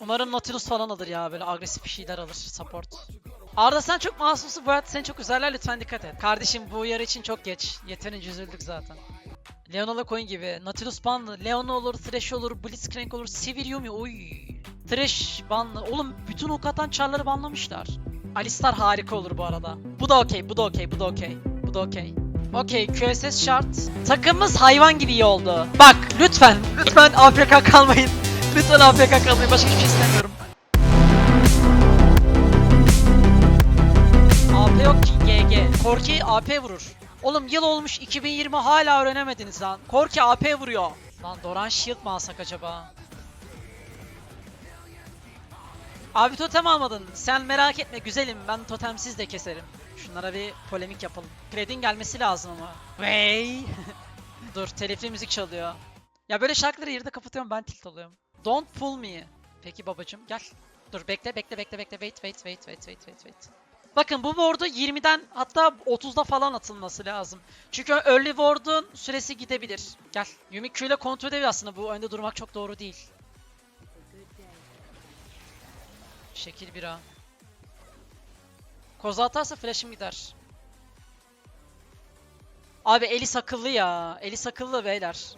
Umarım Nautilus falan alır ya böyle agresif bir şeyler alır support. Arda sen çok masumsun bu hayat seni çok üzerler lütfen dikkat et. Kardeşim bu uyarı için çok geç. Yeterince üzüldük zaten. Leonala coin gibi. Nautilus banlı. Leona olur, Thresh olur, Blitzcrank olur, Sivir Yumi. Oy. Thresh banlı. Oğlum bütün ok atan çarları banlamışlar. Alistar harika olur bu arada. Bu da okey, bu da okey, bu da okey. Bu da okey. Okey, QSS şart. Takımımız hayvan gibi iyi oldu. Bak lütfen, lütfen AFK kalmayın. Lütfen AFK kalmayın. Başka hiçbir şey istemiyorum. AP yok ki GG. Korki AP vurur. Oğlum yıl olmuş 2020 hala öğrenemediniz lan. Korki AP vuruyor. Lan Doran Shield mı alsak acaba? Abi totem almadın. Sen merak etme güzelim. Ben totemsiz de keserim. Şunlara bir polemik yapalım. Kredin gelmesi lazım ama. Vey. Dur telifli müzik çalıyor. Ya böyle şarkıları yerde kapatıyorum ben tilt oluyorum. Don't pull me. Peki babacım gel. Dur bekle bekle bekle bekle wait wait wait wait wait wait wait. Bakın bu ward'u 20'den hatta 30'da falan atılması lazım. Çünkü early ward'un süresi gidebilir. Gel. Yumi Q ile kontrol edebilir aslında bu önde durmak çok doğru değil. Şekil bir a. Koza atarsa flash'ım gider. Abi Elis akıllı ya. Elis akıllı beyler.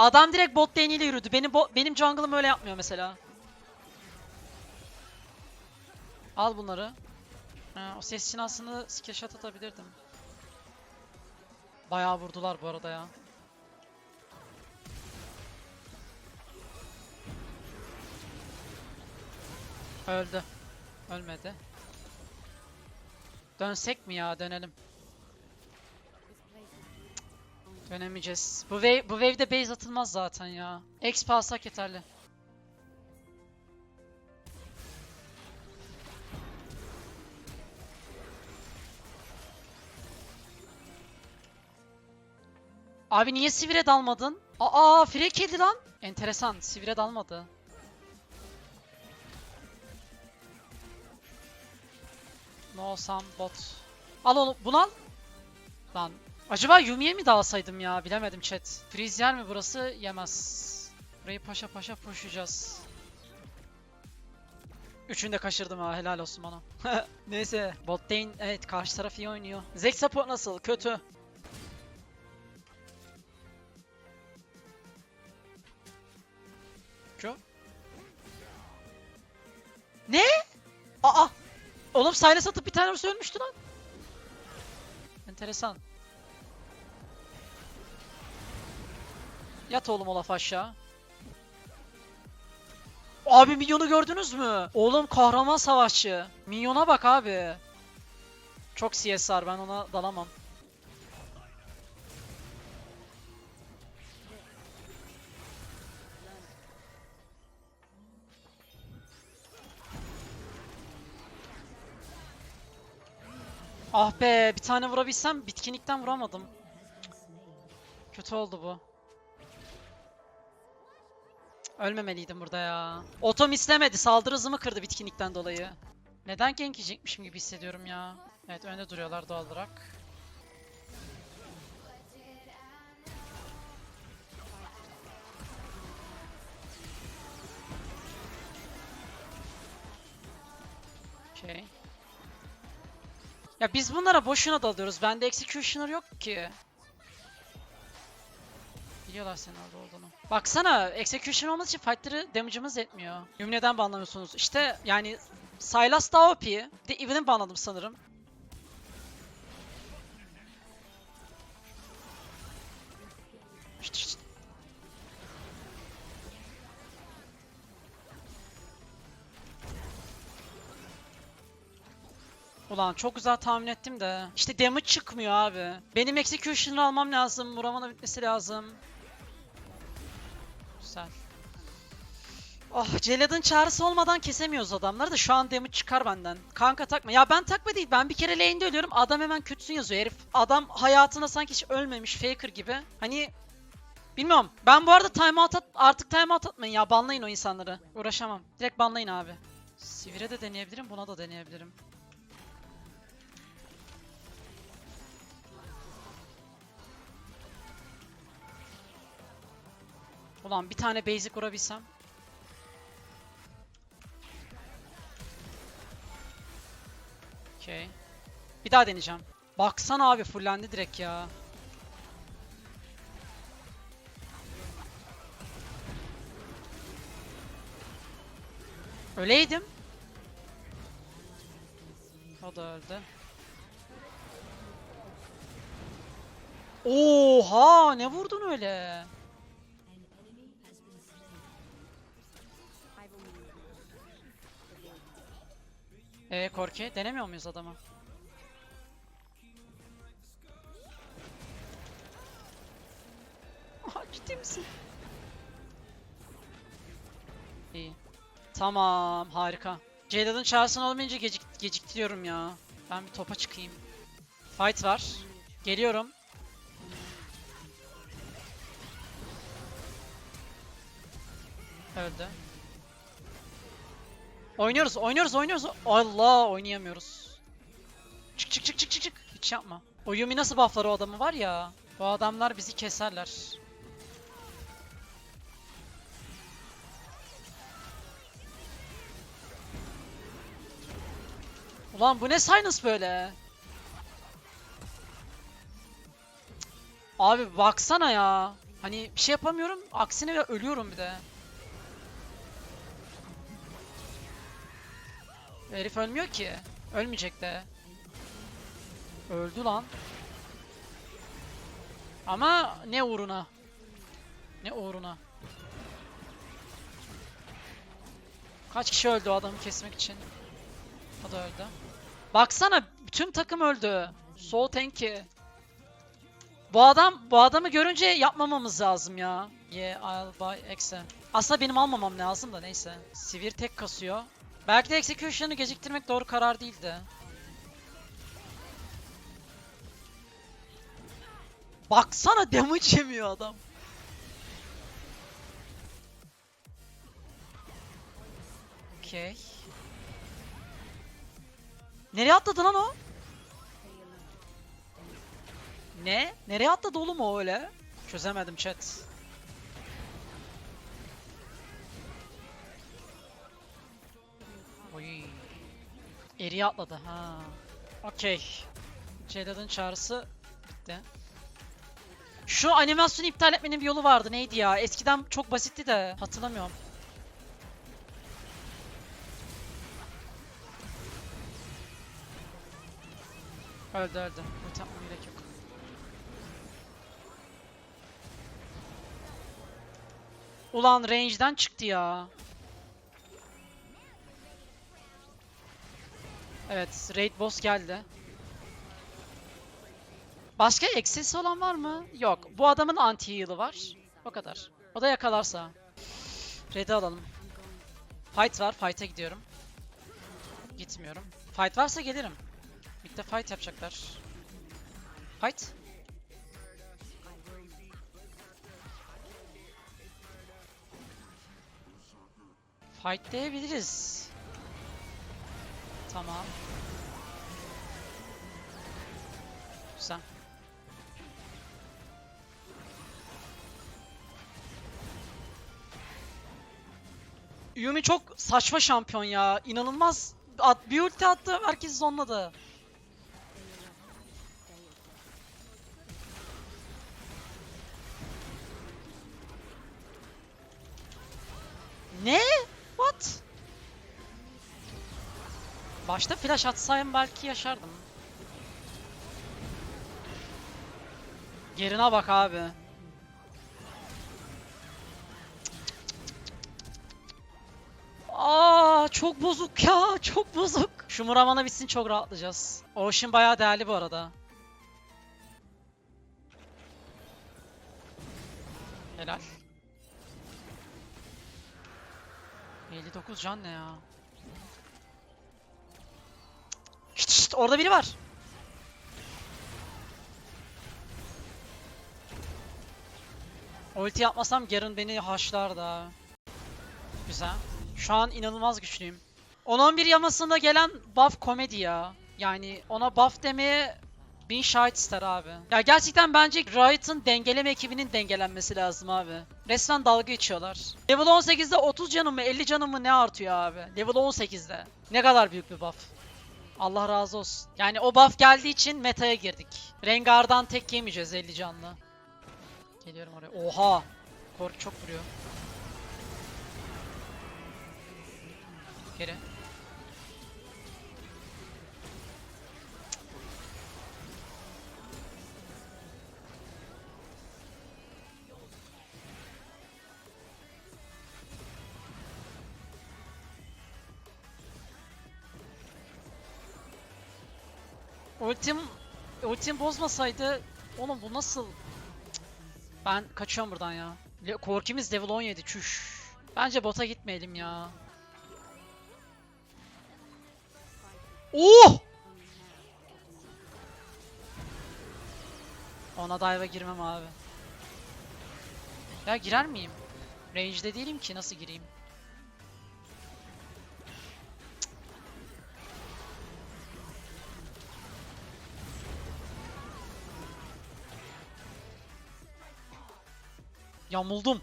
Adam direkt bot lane ile yürüdü. Benim bo- benim jungle'ım öyle yapmıyor mesela. Al bunları. Ha, o ses için aslında skill shot atabilirdim. Bayağı vurdular bu arada ya. Öldü. Ölmedi. Dönsek mi ya? Dönelim. Dönemeyeceğiz. Bu wave, bu wave'de base atılmaz zaten ya. Exp alsak yeterli. Abi niye sivire dalmadın? Aa free yedi lan. Enteresan. Sivire dalmadı. No some bot. Al onu. Bunu al. Lan. Acaba Yumi'ye mi dalsaydım ya? Bilemedim chat. Freeze yer mi burası? Yemez. Burayı paşa paşa pushlayacağız. Üçünü de kaçırdım ha. Helal olsun bana. Neyse. Bot lane evet karşı taraf iyi oynuyor. Zek support nasıl? Kötü. Q. Ne? Aa! Oğlum Silas atıp bir tane ölmüştü lan. Enteresan. Yat oğlum Olaf aşağı. Abi minyonu gördünüz mü? Oğlum kahraman savaşçı. Minyona bak abi. Çok CSR ben ona dalamam. Ah be bir tane vurabilsem bitkinlikten vuramadım. Kötü oldu bu. Ölmemeliydim burada ya. Otom istemedi. Saldırı hızımı kırdı bitkinlikten dolayı. Neden gank yiyecekmişim gibi hissediyorum ya. Evet önde duruyorlar doğal olarak. Okey. Ya biz bunlara boşuna dalıyoruz. Bende executioner yok ki. Biliyorlar senin orada olduğunu. Baksana execution olması için fightları damage'ımız etmiyor. Yumi neden banlamıyorsunuz? İşte yani Sylas daha OP. Bir de Even'ı banladım sanırım. Ulan çok güzel tahmin ettim de. İşte damage çıkmıyor abi. Benim execution'ı almam lazım. Muramana bitmesi lazım. Güzel. Oh Celad'ın çağrısı olmadan kesemiyoruz adamları da şu an damage çıkar benden. Kanka takma. Ya ben takma değil. Ben bir kere lane'de ölüyorum. Adam hemen kötüsün yazıyor herif. Adam hayatında sanki hiç ölmemiş faker gibi. Hani Bilmiyorum. Ben bu arada timeout at artık timeout atmayın ya. Banlayın o insanları. Uğraşamam. Direkt banlayın abi. Sivire de deneyebilirim. Buna da deneyebilirim. Ulan bir tane basic vurabilsem. Okey. Bir daha deneyeceğim. Baksana abi fullendi direkt ya. Öleydim. O da öldü. Oha ne vurdun öyle? Ee Korki denemiyor muyuz adamı? Aha ciddi misin? İyi. Tamam harika. Jade'ın çağrısını olmayınca gecik geciktiriyorum ya. Ben bir topa çıkayım. Fight var. Geliyorum. Öldü. Oynuyoruz, oynuyoruz, oynuyoruz. Allah oynayamıyoruz. Çık çık çık çık çık çık. Hiç yapma. O Yumi nasıl bufflar o adamı var ya. Bu adamlar bizi keserler. Ulan bu ne Sinus böyle? Abi baksana ya. Hani bir şey yapamıyorum. Aksine ölüyorum bir de. Herif ölmüyor ki. Ölmeyecek de. Öldü lan. Ama ne uğruna? Ne uğruna? Kaç kişi öldü o adamı kesmek için? O da öldü. Baksana bütün takım öldü. Soul Tank'i. Bu adam bu adamı görünce yapmamamız lazım ya. Yeah, I'll buy Exe. Aslında benim almamam lazım da neyse. Sivir tek kasıyor. Belki de execution'ı geciktirmek doğru karar değildi. Baksana damage yemiyor adam. Okey. Nereye atladı lan o? Ne? Nereye atladı oğlum o öyle? Çözemedim chat. Oy. Eriye atladı ha. Okey. Celad'ın çağrısı bitti. Şu animasyonu iptal etmenin bir yolu vardı. Neydi ya? Eskiden çok basitti de hatırlamıyorum. Öldü öldü. Ulti atmam gerek yok. Ulan range'den çıktı ya. Evet, raid boss geldi. Başka eksesi olan var mı? Yok. Bu adamın anti heal'ı var. O kadar. O da yakalarsa. Raid'i alalım. Fight var. Fight'a gidiyorum. Gitmiyorum. Fight varsa gelirim. Mid'de fight yapacaklar. Fight. Fight diyebiliriz. Tamam. Güzel. Yumi çok saçma şampiyon ya. İnanılmaz. At, bir ulti attı, herkes zonladı. Başta flash atsayım belki yaşardım. Gerine bak abi. Aa çok bozuk ya, çok bozuk. Şu Muramana bitsin çok rahatlayacağız. Ocean bayağı değerli bu arada. Helal. 59 can ne ya? Şşt, orada biri var. Ulti yapmasam Garen beni haşlardı ha. Güzel. Şu an inanılmaz güçlüyüm. 10-11 yamasında gelen buff komedi ya. Yani ona buff demeye Bin şahit ister abi. Ya gerçekten bence Riot'ın dengeleme ekibinin dengelenmesi lazım abi. Resmen dalga geçiyorlar. Level 18'de 30 canım mı 50 canım mı ne artıyor abi? Level 18'de. Ne kadar büyük bir buff. Allah razı olsun. Yani o buff geldiği için meta'ya girdik. Rengar'dan tek yemeyeceğiz 50 canlı. Geliyorum oraya. Oha! Kork çok vuruyor. Geri. Ultim ultim bozmasaydı oğlum bu nasıl. Ben kaçıyorum buradan ya. Korkimiz level 17 çüş. Bence bota gitmeyelim ya. Oh! Ona dive'a girmem abi. Ya girer miyim? Range'de değilim ki nasıl gireyim? Yamuldum.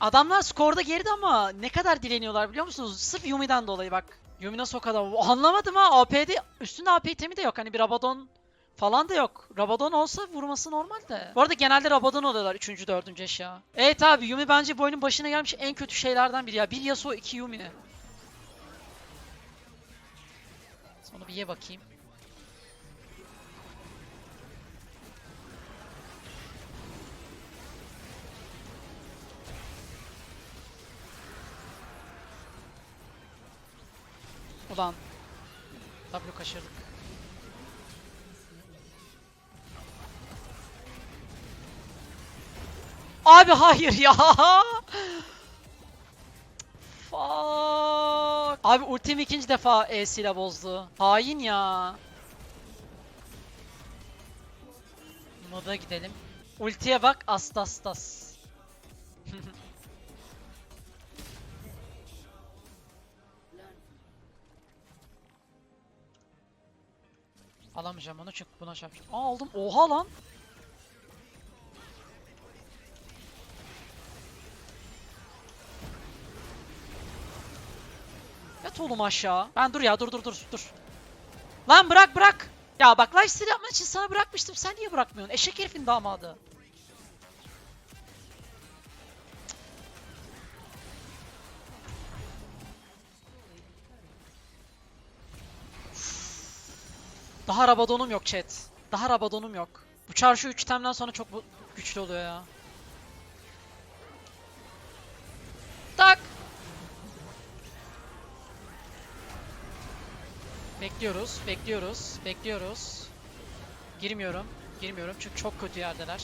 Adamlar skorda geride ama ne kadar dileniyorlar biliyor musunuz? Sırf Yumi'den dolayı bak. Yumi nasıl o kadar... Anlamadım ha AP'de üstünde AP itemi de yok. Hani bir Rabadon falan da yok. Rabadon olsa vurması normal de. Bu arada genelde Rabadon oluyorlar 3. 4. eşya. Evet abi Yumi bence bu oyunun başına gelmiş en kötü şeylerden biri ya. Bir Yasuo iki Yumi. Sonra bir ye bakayım. Ulan. W kaçırdık. Abi hayır ya. Fuck. Abi ultim ikinci defa E'siyle bozdu. Hain ya. Moda gidelim. Ultiye bak astastas. Alamayacağım onu çünkü buna çarpacağım. Aa aldım. Oha lan. Yat oğlum aşağı. Ben dur ya dur dur dur dur. Lan bırak bırak. Ya bak lifesteal yapmak için sana bırakmıştım. Sen niye bırakmıyorsun? Eşek herifin damadı. Daha Rabadon'um yok chat. Daha Rabadon'um yok. Bu çarşı 3 temden sonra çok güçlü oluyor ya. Tak. Bekliyoruz, bekliyoruz, bekliyoruz. Girmiyorum, girmiyorum çünkü çok kötü yerdeler.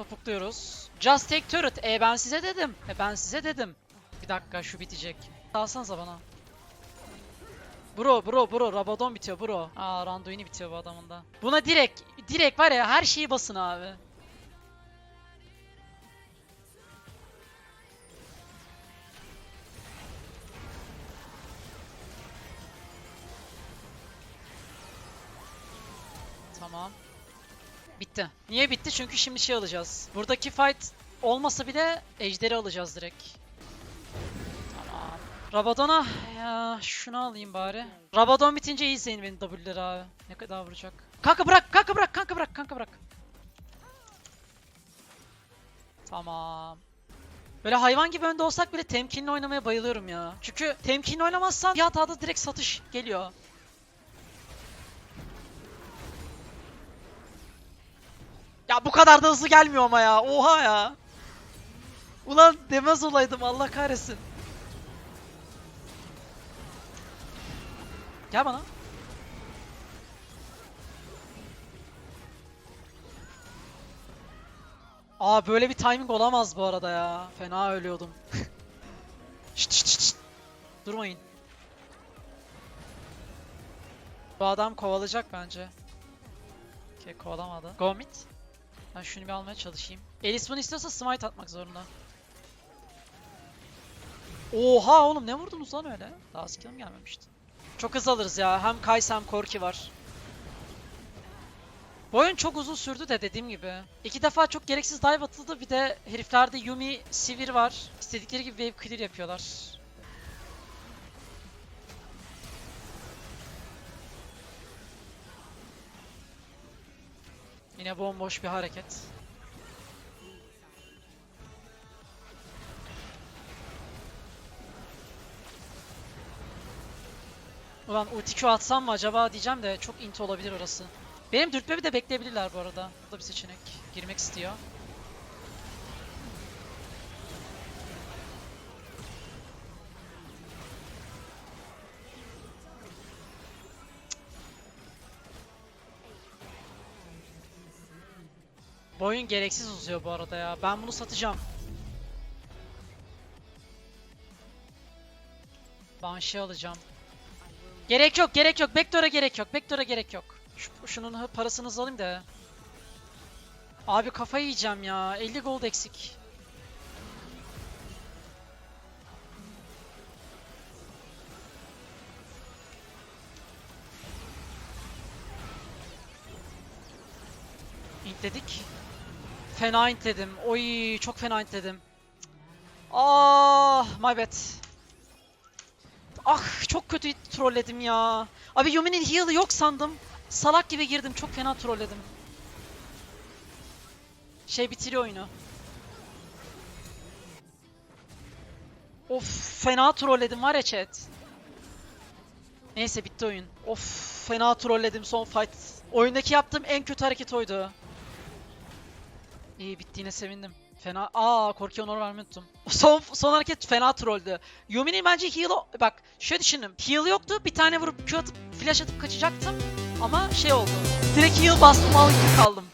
Topukluyoruz. Just take turret. E ben size dedim. E ben size dedim. Bir dakika şu bitecek. Alsanıza bana. Bro bro bro Rabadon bitiyor bro. Aa Randuin'i bitiyor bu adamın da. Buna direkt direkt var ya her şeyi basın abi. Tamam. Bitti. Niye bitti? Çünkü şimdi şey alacağız. Buradaki fight olmasa bile ejderi alacağız direkt. Tamam. Rabadon'a ya şunu alayım bari. Rabadon bitince iyi izleyin beni W'leri abi. Ne kadar vuracak. Kanka bırak, kanka bırak, kanka bırak, kanka bırak. Tamam. Böyle hayvan gibi önde olsak bile temkinli oynamaya bayılıyorum ya. Çünkü temkinli oynamazsan bir hatada direkt satış geliyor. Ya bu kadar da hızlı gelmiyor ama ya. Oha ya. Ulan demez olaydım Allah kahretsin. Gel bana. Aa böyle bir timing olamaz bu arada ya. Fena ölüyordum. şşt, şşt, şşt. Durmayın. Bu adam kovalayacak bence. Okey kovalamadı. Go. Ben şunu bir almaya çalışayım. Elis bunu istiyorsa smite atmak zorunda. Oha oğlum ne vurdunuz lan öyle? Daha skill'im gelmemişti. Çok hızlı alırız ya. Hem Kaysa hem Korki var. Bu oyun çok uzun sürdü de dediğim gibi. İki defa çok gereksiz dive atıldı. Bir de heriflerde Yumi, Sivir var. İstedikleri gibi wave clear yapıyorlar. Yine bomboş bir hareket. Ulan ulti Q atsam mı acaba diyeceğim de çok int olabilir orası. Benim dürtmemi de bekleyebilirler bu arada. Bu da bir seçenek. Girmek istiyor. Bu oyun gereksiz uzuyor bu arada ya. Ben bunu satacağım. Banshee alacağım. Gerek yok, gerek yok. Backdoor'a gerek yok. Backdoor'a gerek yok. Şu, şunun parasını alayım da. Abi kafayı yiyeceğim ya. 50 gold eksik. İntledik. Fena intledim. Oy çok fena intledim. Ah my bad. Ah çok kötü trolledim ya. Abi Yumi'nin heal'ı yok sandım. Salak gibi girdim. Çok fena trolledim. Şey bitiriyor oyunu. Of fena trolledim var ya chat. Neyse bitti oyun. Of fena trolledim son fight. Oyundaki yaptığım en kötü hareket oydu. İyi bittiğine sevindim. Fena. Aa Korki Honor vermeyi unuttum. Son, son hareket fena trolldü. Yumi'nin bence heal'ı... Bak şöyle düşündüm. Heal yoktu. Bir tane vurup Q atıp flash atıp kaçacaktım. Ama şey oldu. Direkt heal bastım al gibi kaldım.